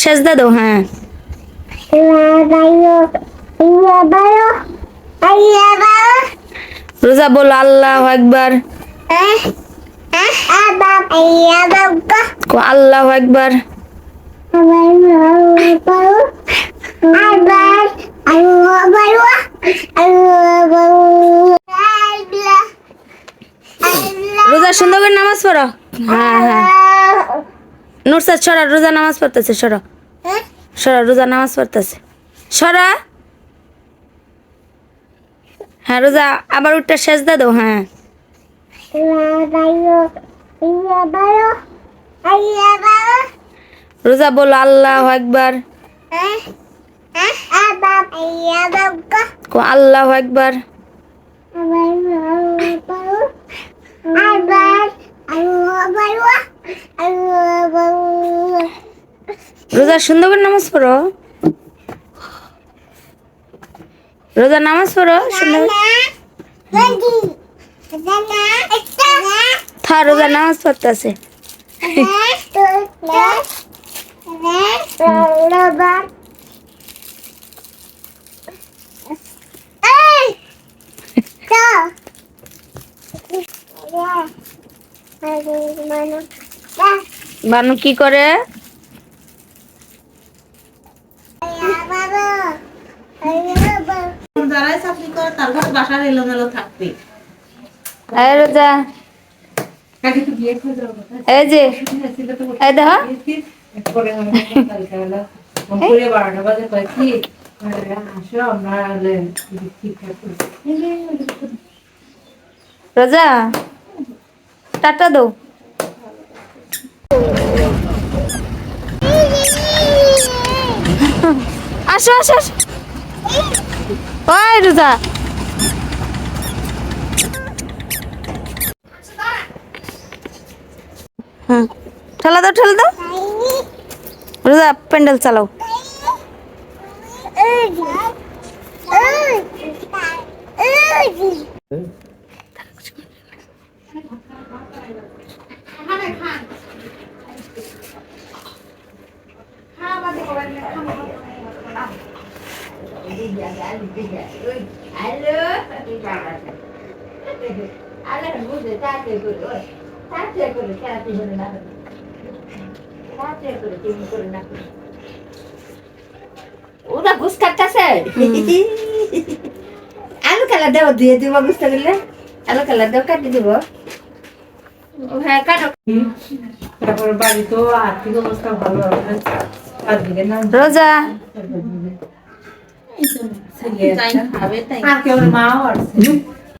সেজদা দাও হ্যাঁ। রোজা বলো, আল্লাহ একবার আল্লাহ একবার রোজা সুন্দর করে নামাজ পড়ো। হ্যাঁ হ্যাঁ। নুরসাদ সরা রোজা নামাজ পড়তেছে সরা। সরা রোজা নামাজ পড়তেছে। সরা! হ্যাঁ রোজা আবার উঠটা সেজদা দাও হ্যাঁ। রোজা বলো আল্লাহ একবার আল্লাহ একবার রোজা সুন্দর করে নামাজ পড়ো? রোজা নামাজ পড়ো? সুন্দর থা রোজা নামাজ পড়তেছে। বানু কি করে? যারাই চাকরি করে তার ঘরে বাসার এলোমেলো থাকবে। রোজা। এই যে এই দেখো। বারোটা বাজে রোজা টাটা দাও। আসো আসো আসো। ওই রোজা হুম ঠেলা দাও ঠেলা দাও রোজা প্যান্ডেল চালাও ওরা ঘুষ কাটতেছে। আলু কালা দেও দিয়ে দিব বুঝতে পারলে আলু কালা দেও কাটি দিব। হ্যাঁ কাটো। তারপরে বাড়ি তো আর্থিক অবস্থা ভালো হবে রোজা। আর কেউ মাও আসছে